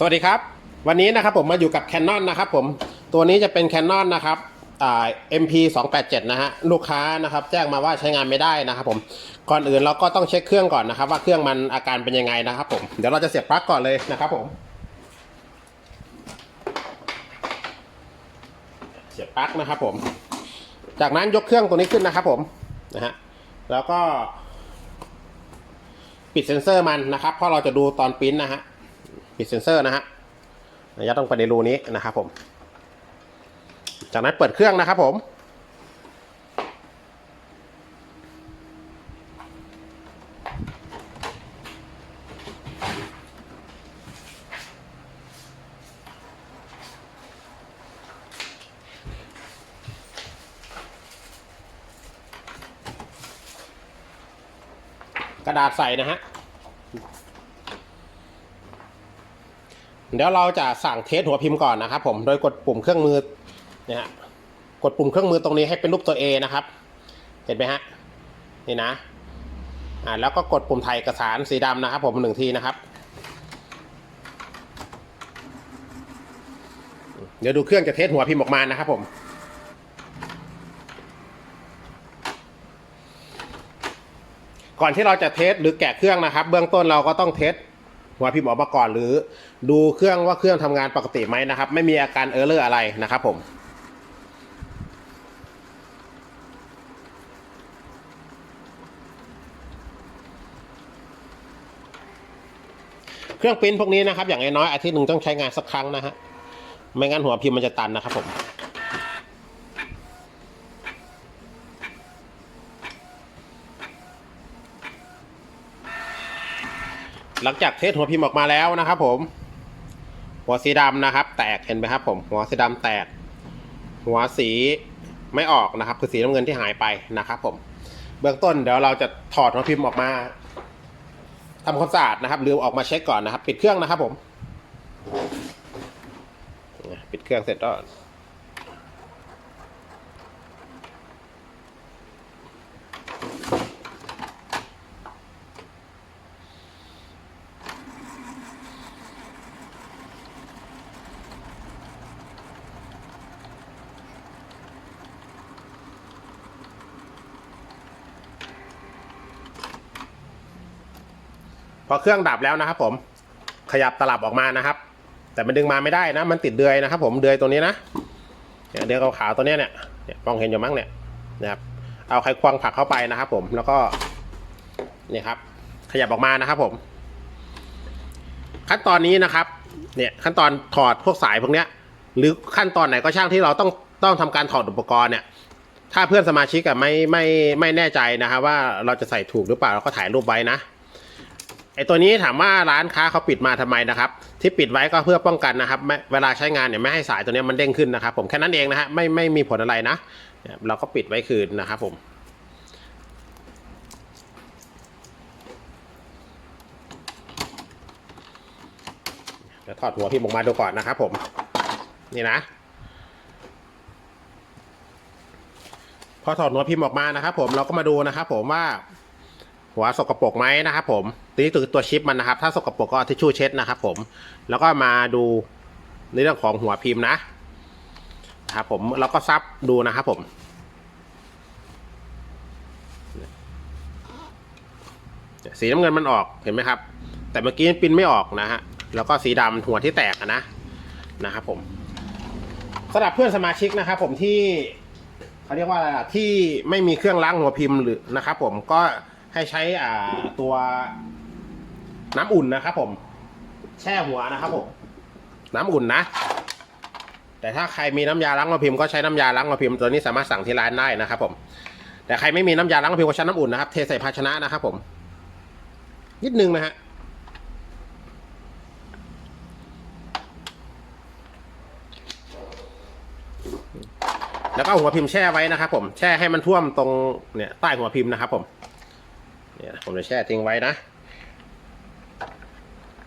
สวัสดีครับ วันนี้นะครับผมมาอยู่กับ Canon นะครับผมตัวนี้จะเป็น Canon นะครับอ่า MP 2 8 7นะฮะลูกค้านะครับแจ้งมาว่าใช้งานไม่ได้นะครับผมก่อนอื่นเราก็ต้องเช็คเครื่องก่อนนะครับ ว่าเครื่องมันอาการเป็นยังไงนะครับผมเดี๋ยวเราจะเสียบปลั๊กก่อนเลยนะครับผมเสียบปลั๊กนะครับผมจากนั้นยกเครื่องตัวนี้ขึ้นนะครับผมนะฮะแล้วก็ ปิดเซ็นเซอร์มันนะครับเพราะเราจะดูตอนปิ้นนะฮะ ปิดเซ็นเซอร์นะฮะยัดลงไปในรูนี้นะครับผม จากนั้นเปิดเครื่องนะครับผมกระดาษใส่นะฮะ เดี๋ยวเราจะสั่งเทสหัวพิมพ์ก่อนนะครับ ผมโดยกดปุ่มเครื่องมือเนี่ยกดปุ่มเครื่องมือตรงนี้ให้เป็นรูปตัว A นะครับ เห็นไหมฮะนี่นะอ่าแล้วก็กดปุ่มถ่ายเอกสารสีดำนะครับ ผมหนึ่งทีนะครับ เดี๋ยวดูเครื่องจะเทสหัวพิมพ์ออกมานะครับผมก่อนที่เราจะเทสหรือแกะเครื่องนะครับ เบื้องต้นเราก็ต้องเทสหัวพิมพ์ออกมาก่อนหรือ ดูเครื่องว่าเครื่องทำงานปกติไหมนะครับ ไม่มีอาการเออร์เลอร์อะไรนะครับผมเครื่องปริ้นพวกนี้นะครับ อย่างน้อยๆอาทิตย์หนึ่งต้องใช้งานสักครั้งนะฮะไม่งั้นหัวพิมพ์มันจะตันนะครับผมหลังจากเทสหัวพิมพ์ออกมาแล้วนะครับผม หัวสีดำนะครับ แตกเห็นไหมครับ ผมหัวสีดำแตก หัวสีไม่ออกนะครับ คือสีน้ำเงินที่หายไปนะครับผมเบื้องต้นเดี๋ยวเราจะถอดหัวพิมพ์ออกมาทำความสะอาดนะครับหรือออกมาเช็คก่อนนะครับ ปิดเครื่องนะครับผม ปิดเครื่องเสร็จก็ พอเครื่องดับแล้วนะครับผมขยับตลับออกมานะครับ แต่มันดึงมาไม่ได้นะ มันติดเดือยนะครับ ผมเดือยตัวนี้นะเดือยขาวๆตัวนี้เนี่ยเนี่ยมองเห็นอยู่มั้งเนี่ยนะครับเอาไขควงผลักเข้าไปนะครับ ผมแล้วก็นี่ครับ ขยับออกมานะครับผม ขั้นตอนนี้นะครับ เนี่ยขั้นตอนถอดพวกสายพวกเนี้ย หรือขั้นตอนไหนก็ช่างที่เราต้องต้องทำการถอดอุปกรณ์เนี่ย ถ้าเพื่อนสมาชิกอะไม่ไม่ไม่แน่ใจนะครับว่าเราจะใส่ถูกหรือเปล่าเราก็ถ่ายรูปไว้นะ ไอตัวนี้ถามว่าร้านค้าเขาปิดมาทำไมนะครับที่ปิดไว้ก็เพื่อป้องกันนะครับเวลาใช้งานเนี่ยไม่ให้สายตัวนี้มันเด้งขึ้นนะครับ ผมแค่นั้นเองนะฮะไม่ไม่มีผลอะไรนะเนี่ยเราก็ปิดไว้คืนนะครับผมเดี๋ยวถอดหัวพิมพ์ออกมาดูก่อนนะครับผมนี่นะ พอถอดหัวพิมพ์ออกมานะครับ ผมเราก็มาดูนะครับ ผมว่า หัวสกปรกไหมนะครับผมตัวนี้ตัวตัวชิปมันนะครับ ถ้าสกปรกก็อาทิชชู่เช็ดนะครับผมแล้วก็มาดูในเรื่องของหัวพิมพ์นะนะครับผมแล้วก็ซับดูนะครับผมสีน้ำเงินมันออกเห็นไหมครับ แต่เมื่อกี้ปิ้นไม่ออกนะฮะแล้วก็สีดำหัวที่แตกนะนะครับผมสำหรับเพื่อนสมาชิกนะครับผมที่เขาเรียกว่าอะไรล่ะที่ไม่มีเครื่องล้างหัวพิมพ์หรือนะครับผมก็ ให้ใช้อ่าตัวน้ำอุ่นนะครับผม แช่หัวนะครับผม น้ำอุ่นนะ แต่ถ้าใครมีน้ำยาล้างหัวพิมพ์ก็ใช้น้ำยาล้างหัวพิมพ์ตัวนี้สามารถสั่งที่ร้านได้นะครับผม แต่ใครไม่มีน้ำยาล้างหัวพิมพ์ก็ใช้น้ำอุ่นนะครับ เทใส่ภาชนะนะครับผม นิดนึงนะฮะแล้วก็หัวพิมพ์แช่ไว้นะครับผม แช่ให้มันท่วมตรงเนี่ยใต้หัวพิมพ์นะครับผม เนี่ยผมจะแช่ทิ้งไว้นะ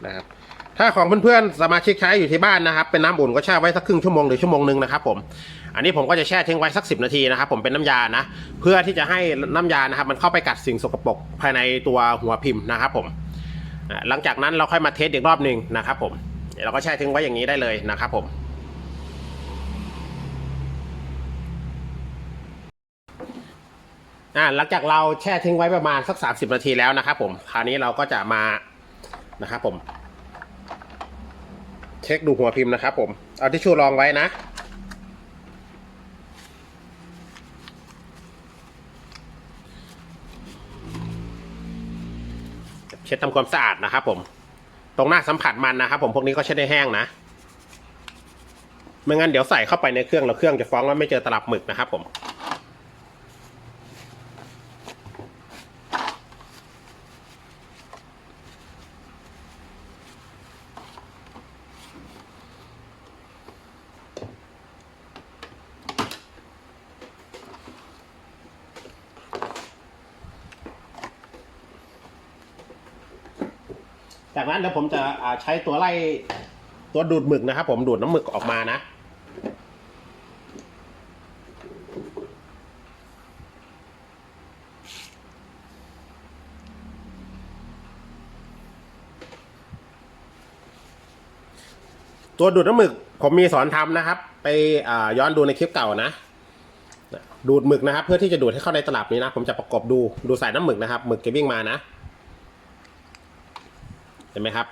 นะครับถ้าของเพื่อนๆสมาชิกใช้อยู่ที่บ้านนะครับ เป็นน้ำอุ่นก็แช่ไว้สักครึ่งชั่วโมงหรือชั่วโมงหนึ่งนะครับผมอันนี้ผมก็จะแช่ทิ้งไว้สักสินาทีนะครับ ผมเป็นน้ำยานะเพื่อที่จะให้น้ำยานะครับ มันเข้าไปกัดสิ่งสกปรกภายในตัวหัวพิมพ์นะครับผมหลังจากนั้นเราค่อยมาเทสอีกรอบหนึ่งนะครับผมเราก็แช่ทิ้งไว้อย่างนี้ได้เลยนะครับผม อ่าหลังจากเราแช่ทิ้งไว้ประมาณสัก 30 นาทีแล้วนะครับผมคราวนี้เราก็จะมานะครับผม เช็คดูหัวพิมพ์นะครับผมเอาทิชชู่รองไว้นะเช็ดทำความสะอาดนะครับผม ตรงหน้าสัมผัสมันนะครับผมพวกนี้ก็เช็ดได้แห้งนะไม่งั้นเดี๋ยวใส่เข้าไปในเครื่องแล้วเครื่องจะฟ้องว่าไม่เจอตลับหมึกนะครับผม จากนั้นเดี๋ยวผมจะอ่าใช้ตัวไล่ตัวดูดหมึกนะครับ ผมดูดน้ำหมึกออกมานะ ตัวดูดน้ำหมึก ผมมีสอนทำนะครับ ไปย้อนดูในคลิปเก่านะ ดูดหมึกนะครับ เพื่อที่จะดูดให้เข้าในตลับนี้นะ ผมจะประกบดูดูสายน้ำหมึกนะครับหมึกจะวิ่งมานะ เห็นไหมครับ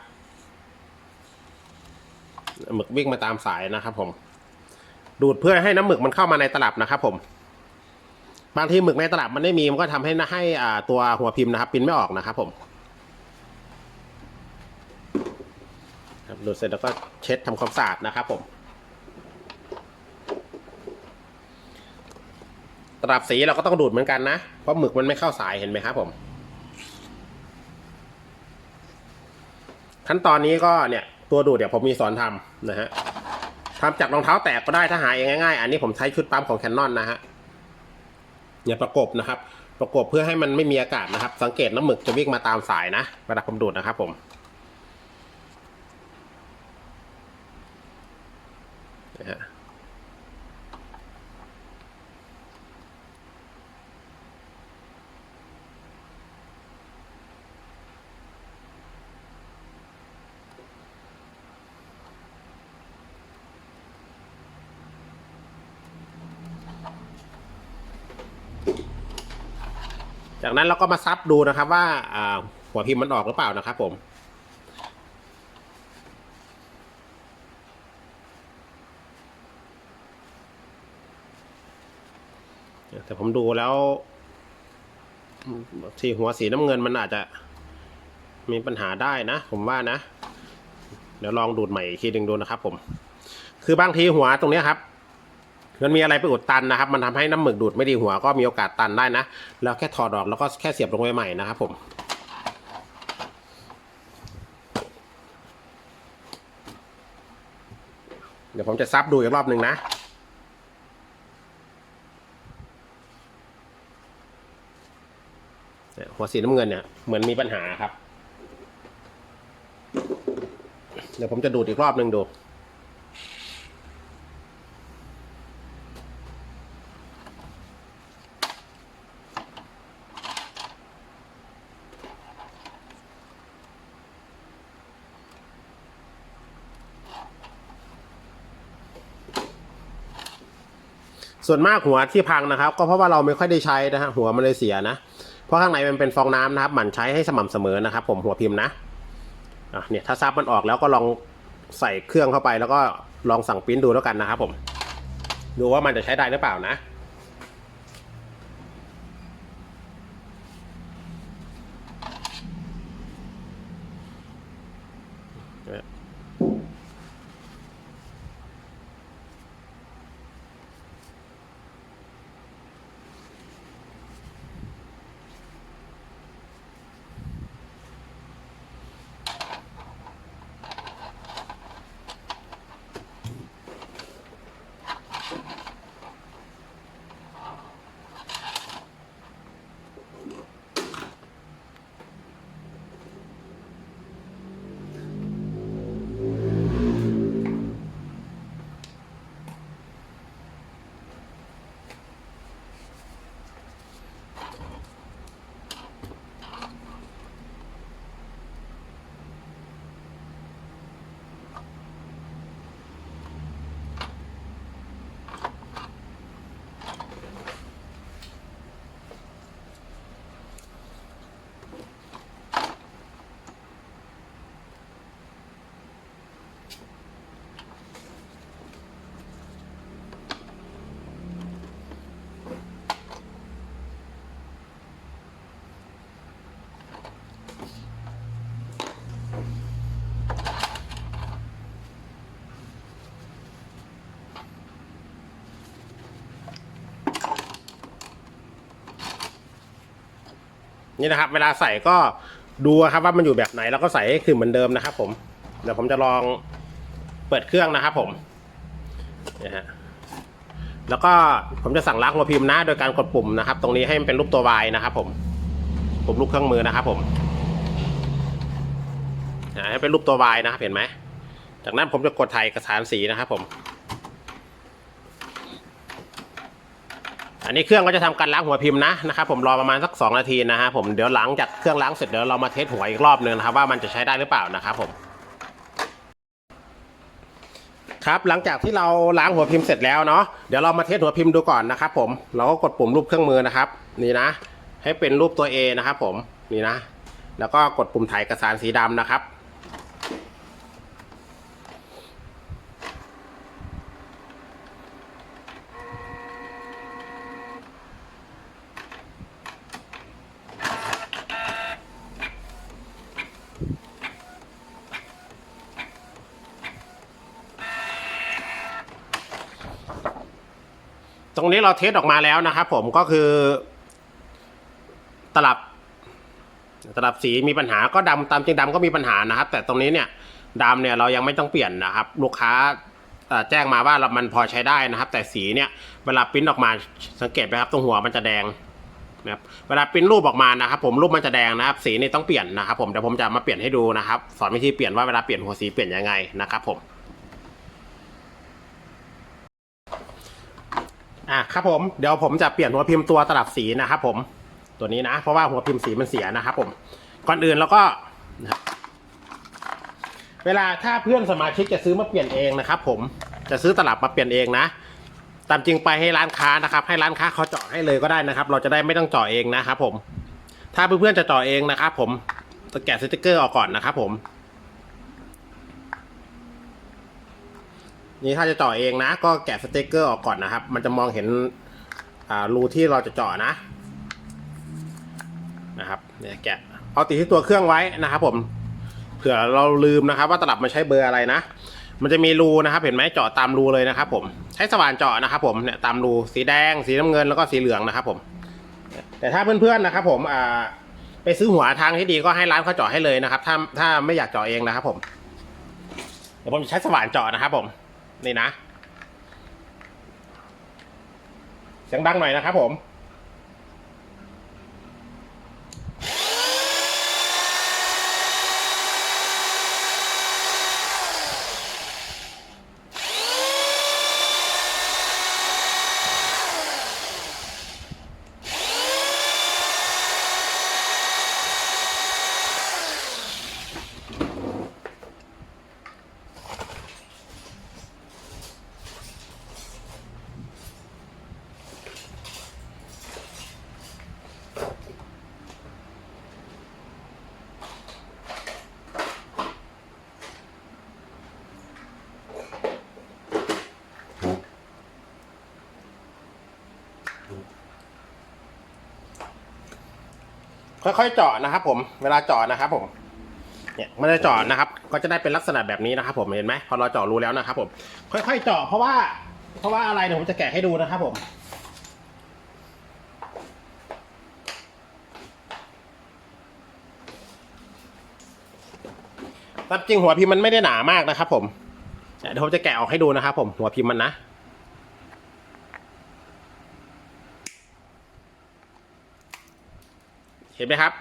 หมึกวิ่งมาตามสายนะครับ ผม ดูดเพื่อให้น้ำหมึกมันเข้ามาในตลับนะครับผมบางทีหมึกในตลับมันไม่มีมันก็ทำให้ให้อ่าตัวหัวพิมพ์นะครับพิมพ์ไม่ออกนะครับ ผมครับดูดเสร็จแล้วก็เช็ดทำความสะอาดนะครับ ผม ตลับสีเราก็ต้องดูดเหมือนกันนะเพราะหมึกมันไม่เข้าสายเห็นไหมครับผม ขั้นตอนนี้ก็เนี่ยตัวดูดเดี๋ยวผมมีสอนทำนะฮะทำจากรองเท้าแตกก็ได้ถ้าหาเองง่ายๆ อันนี้ผมใช้ชุดปั๊มของแคนนอนนะฮะเนี่ยประกบนะครับ ประกบเพื่อให้มันไม่มีอากาศนะครับ สังเกตน้ำหมึกจะวิ่งมาตามสายนะเวลาผมดูดนะครับผม จากนั้นเราก็มาซับดูนะครับว่าหัวพิมพ์มันออกหรือเปล่านะครับผมแต่ผมดูแล้วที่หัวสีน้ำเงินมันอาจจะมีปัญหาได้นะ ผมว่านะ เดี๋ยวลองดูดใหม่อีกทีหนึ่งดูนะครับผม คือบางทีหัวตรงนี้ครับ มันมีอะไรไปอุดตันนะครับ มันทำให้น้ำหมึกดูดไม่ดีหัวก็มีโอกาสตันได้นะ แล้วแค่ถอดออกแล้วก็แค่เสียบลงไปใหม่นะครับผมเดี๋ยวผมจะซับดูอีกรอบหนึ่งนะ หัวสีน้ำเงินเนี่ยเหมือนมีปัญหาครับ เดี๋ยวผมจะดูดอีกรอบหนึ่งดู ส่วนมากหัวที่พังนะครับ ก็เพราะว่าเราไม่ค่อยได้ใช้นะฮะหัวมันเลยเสียนะ เพราะข้างในมันเป็นฟองน้ำนะครับ หมั่นใช้ให้สม่ำเสมอนะครับ ผมหัวพิมพ์นะอะเนี่ยถ้าซับมันออกแล้วก็ลองใส่เครื่องเข้าไปแล้วก็ลองสั่งปริ้นดูแล้วกันนะครับผม ดูว่ามันจะใช้ได้หรือเปล่านะ นี่นะครับ เวลาใส่ก็ดูครับว่ามันอยู่แบบไหนแล้วก็ใส่ให้คือเหมือนเดิมนะครับ ผมเดี๋ยวผมจะลองเปิดเครื่องนะครับ ผมนะฮะแล้วก็ผมจะสั่งล้างหัวพิมพ์นะโดยการกดปุ่มนะครับ ตรงนี้ให้มันเป็นรูปตัว Y นะครับ ผมปุ่มรูปเครื่องมือนะครับ ผมให้เป็นรูปตัว Y นะครับเห็นไหมจากนั้นผมจะกดถ่ายเอกสารสีนะครับ ผม อันนี้เครื่องก็จะทำการล้างหัวพิมพ์นะนะครับผมรอประมาณสัก 2 นาทีนะฮะผมเดี๋ยวหลังจากเครื่องล้างเสร็จเดี๋ยวเรามาเทสหัวอีกรอบหนึงนะครับว่ามันจะใช้ได้หรือเปล่านะครับผมครับหลังจากที่เราล้างหัวพิมพ์เสร็จแล้วเนาะเดี๋ยวเรามาเทสหัวพิมพ์ดูก่อนนะครับผมเราก็กดปุ่มรูปเครื่องมือนะครับ นี่นะ ให้เป็นรูปตัว A นะครับผมนี่นะ แล้วก็กดปุ่มถ่ายเอกสารสีดำนะครับ ตรงนี้เราเทสออกมาแล้วนะครับผมก็คือ ตลับ ตลับสีมีปัญหาก็ดำตามจริงดำก็มีปัญหานะครับ แต่ตรงนี้เนี่ยดำเนี่ยเรายังไม่ต้องเปลี่ยนนะครับ ลูกค้าแจ้งมาว่าเรามันพอใช้ได้นะครับ แต่สีเนี่ยเวลาปริ้นออกมาสังเกตไหมครับตรงหัวมันจะแดงนะครับเวลาปริ้นรูปออกมานะครับ ผมรูปมันจะแดงนะครับ สีนี่ต้องเปลี่ยนนะครับ ผมเดี๋ยวผมจะมาเปลี่ยนให้ดูนะครับ สอนวิธีเปลี่ยนว่าเวลาเปลี่ยนหัวสีเปลี่ยนยังไงนะครับ ผม อะครับผมเดี๋ยวผมจะเปลี่ยนหัวพิมพ์ตัวตลับสีนะครับผมตัวนี้นะ เพราะว่าหัวพิมพ์สีมันเสียนะครับผมก่อนอื่นแล้วก็เวลาถ้าเพื่อนสมาชิกจะซื้อมาเปลี่ยนเองนะครับผมจะซื้อตลับมาเปลี่ยนเองนะตามจริงไปให้ร้านค้านะครับ ให้ร้านค้าเขาเจาะให้เลยก็ได้นะครับ เราจะได้ไม่ต้องเจาะเองนะครับผมถ้าเพื่อนๆจะเจาะเองนะครับผมจะแกะสติกเกอร์ออกก่อนนะครับผม นี่ถ้าจะเจาะเองนะ ก็แกะสเต็กเกอร์ออกก่อนนะครับ มันจะมองเห็นอ่ารูที่เราจะเจาะนะนะครับเนี่ยแกะเอาติดที่ตัวเครื่องไว้นะครับผมเผื่อเราลืมนะครับ ว่าตลับมันใช้เบอร์อะไรนะ มันจะมีรูนะครับ เห็นไหมเจาะตามรูเลยนะครับ ผมใช้สว่านเจาะนะครับ ผมเนี่ยตามรูสีแดง สีน้ำเงินแล้วก็สีเหลืองนะครับ ผม แต่ถ้าเพื่อนๆนะครับ ผมอ่าไปซื้อหัวทางที่ดีก็ให้ร้านเขาเจาะให้เลยนะครับ ถ้าถ้าไม่อยากเจาะเองนะครับ ผมเดี๋ยวผมจะใช้สว่านเจาะนะครับ ผม นี่นะเสียงดังหน่อยนะครับผม ค่อยๆเจาะนะครับ ผม เวลาเจาะนะครับผมเนี่ยมันจะเจาะนะครับ ก็จะได้เป็นลักษณะแบบนี้นะครับ ผมเห็นไหมพอเราเจาะรูแล้วนะครับ ผม ค่อยๆเจาะเพราะว่า เพราะว่าอะไรเดี๋ยวผมจะแกะให้ดูนะครับ ผมตามจริงหัวพิมพ์มันไม่ได้หนามากนะครับ ผมเดี๋ยวผมจะแกะออกให้ดูนะครับ ผมหัวพิมพ์มันนะ เห็นไหมครับ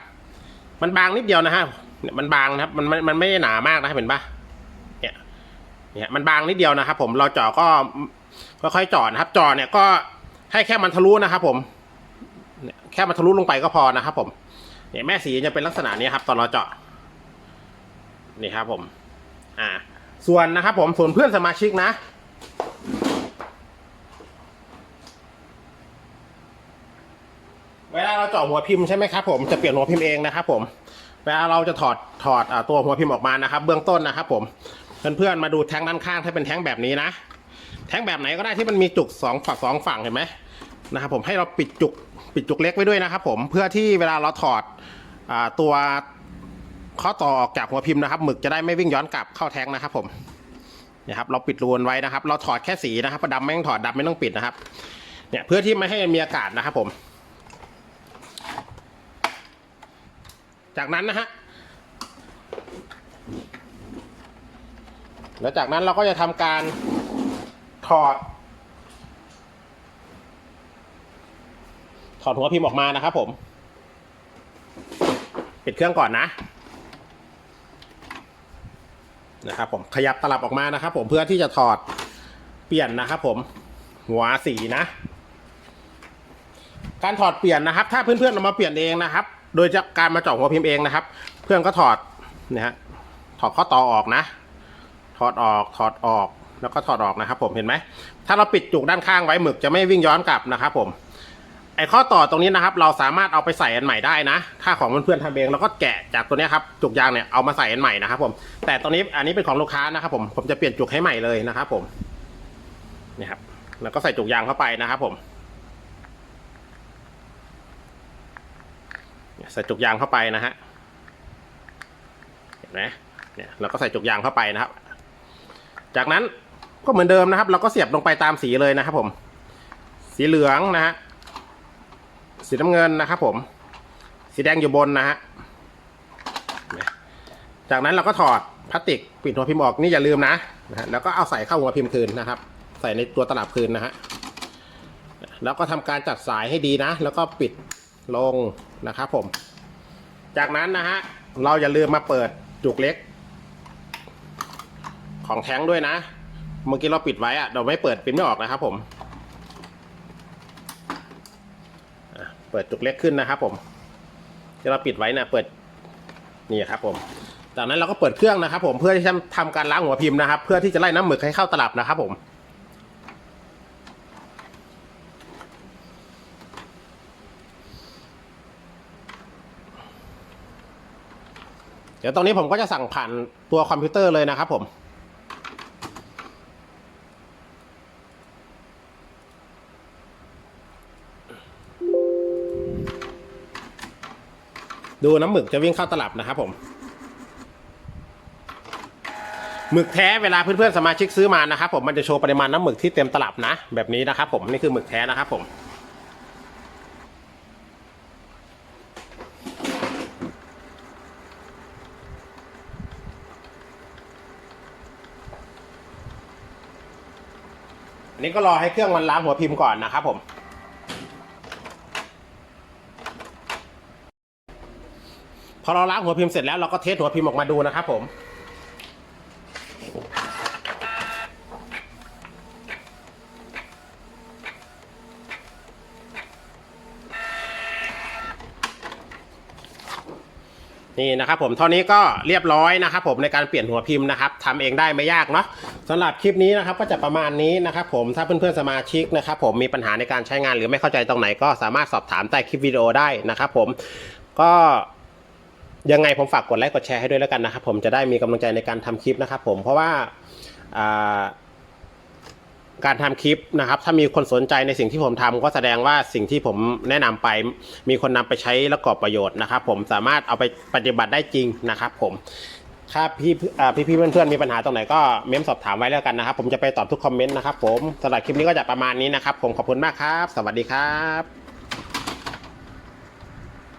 มันบางนิดเดียวนะฮะเนี่ยมันบางนะครับ มันมันมันไม่ได้หนามากนะเห็นปะเนี่ยเนี่ยมันบางนิดเดียวนะครับ ผมเราเจาะก็ค่อยๆเจาะนะครับเจาะเนี่ยก็ให้แค่มันทะลุนะครับ ผมเนี่ยแค่มันทะลุลงไปก็พอนะครับ ผมเนี่ยแม่สีจะเป็นลักษณะนี้ครับ ตอนเราเจาะนี่ครับผม อ่า ส่วนนะครับ ผมส่วนเพื่อนสมาชิกนะ เวลาเราเจาะหัวพิมพ์ใช่ไหมครับผมจะเปลี่ยนหัวพิมพ์เองนะครับผมเวลาเราจะถอดถอดอตัวหัวพิมพ์ออกมานะครับ เบื้องต้นนะครับ ผมเพื่อนๆมาดูแท้งด้านข้างถ้าเป็นแท้งแบบนี้นะ แท้งแบบไหนก็ได้ที่มันมีจุกสองฝั่งสองฝั่งเห็นไหมนะครับผมให้เราปิดจุกปิดจุกเล็กไว้ด้วยนะครับ ผมเพื่อที่เวลาเราถอดอตัวข้อต่อออกจากหัวพิมพ์นะครับหมึกจะได้ไม่วิ่งย้อนกลับเข้าแท้งนะครับ ผมเนี่ยครับเราปิดรูนไว้นะครับ เราถอดแค่สีนะครับดำไม่ต้องถอดดำไม่ต้องปิดนะครับเนี่ยเพื่อที่ไม่ให้มีอากาศนะครับ ผม จากนั้นนะฮะ แล้วจากนั้นเราก็จะทำการถอด ถอดหัวพิมพ์ออกมานะครับผม ปิดเครื่องก่อนนะ นะครับผมขยับตลับออกมานะครับผมเพื่อที่จะถอดเปลี่ยนนะครับผม หัวสีนะ การถอดเปลี่ยนนะครับ ถ้าเพื่อนๆเอามาเปลี่ยนเองนะครับ โดยจากการมาเจาะหัวพิมพ์เองนะครับ เพื่อนก็ถอดนะฮะถอดข้อต่อออกนะ ถอดออกถอดออกแล้วก็ถอดออกนะครับผมเห็นไหมถ้าเราปิดจุกด้านข้างไว้หมึกจะไม่วิ่งย้อนกลับนะครับผมไอ้ข้อต่อตรงนี้นะครับ เราสามารถเอาไปใส่อันใหม่ได้นะ ถ้าของเพื่อนๆทำเองเราก็แกะจากตัวนี้ครับจุกยางเนี่ยเอามาใส่อันใหม่นะครับผมแต่ตรงนี้อันนี้เป็นของลูกค้านะครับผมผมจะเปลี่ยนจุกให้ใหม่เลยนะครับผมนี่ครับแล้วก็ใส่จุกยางเข้าไปนะครับผมเนี่ย ใส่จุกยางเข้าไปนะฮะเห็นไหมเนี่ยเราก็ใส่จุกยางเข้าไปนะครับ จากนั้นก็เหมือนเดิมนะครับ เราก็เสียบลงไปตามสีเลยนะครับ ผม สีเหลืองนะฮะสีน้ำเงินนะครับผม สีแดงอยู่บนนะฮะจากนั้นเราก็ถอดพลาสติกปิดหัวพิมพ์ออกนี่อย่าลืมนะนะฮะแล้วก็เอาใส่เข้าหัวพิมพ์คืนนะครับ ใส่ในตัวตลับคืนนะฮะแล้วก็ทำการจัดสายให้ดีนะ แล้วก็ปิดลงนะครับผม จากนั้นนะฮะ เราอย่าลืมมาเปิดจุกเล็ก ของแท้งด้วยนะ เมื่อกี้เราปิดไว้อะเราไม่เปิดปิดไม่ออกนะครับผม เปิดจุกเล็กขึ้นนะครับผมที่เราปิดไว้นะเปิดนี่ครับผม จากนั้นเราก็เปิดเครื่องนะครับ ผมเพื่อที่จะทำการล้างหัวพิมพ์นะครับ เพื่อที่จะไล่น้ำหมึกให้เข้าตลับนะครับผม เดี๋ยวตรงนี้ผมก็จะสั่งผ่านตัวคอมพิวเตอร์เลยนะครับผมดูน้ำหมึกจะวิ่งเข้าตลับนะครับผม หมึกแท้เวลาเพื่อนๆสมาชิกซื้อมานะครับผมมันจะโชว์ปริมาณน้ำหมึกที่เต็มตลับนะ แบบนี้นะครับผมนี่คือหมึกแท้นะครับผม อันนี้ก็รอให้เครื่องมันล้างหัวพิมพ์ก่อนนะครับผม พอเราล้างหัวพิมพ์เสร็จแล้วเราก็เทสหัวพิมพ์ออกมาดูนะครับผมนี่นะครับผมเท่านี้ก็เรียบร้อยนะครับผมในการเปลี่ยนหัวพิมพ์นะครับทำเองได้ไม่ยากเนาะ สำหรับคลิปนี้นะครับก็จะประมาณนี้นะครับผมถ้าเพื่อนๆสมาชิกนะครับผมมีปัญหาในการใช้งานหรือไม่เข้าใจตรงไหนก็สามารถสอบถามใต้คลิปวิดีโอได้นะครับผมก็ยังไงผมฝากกดไลค์กดแชร์ให้ด้วยแล้วกันนะครับผมจะได้มีกำลังใจในการทำคลิปนะครับผมเพราะว่าการทำคลิปนะครับถ้ามีคนสนใจในสิ่งที่ผมทำก็แสดงว่าสิ่งที่ผมแนะนำไป มีคนนำไปใช้และก่อประโยชน์นะครับผมสามารถเอาไปปฏิบัติได้จริงนะครับผม ครับพี่อ่าพี่เพื่อนๆมีปัญหาตรงไหนก็เม้มสอบถามไว้แล้วกันนะครับ ผมจะไปตอบทุกคอมเมนต์นะครับผมสำหรับคลิปนี้ก็จะประมาณนี้นะครับ ผมขอบคุณมากครับ สวัสดีครับ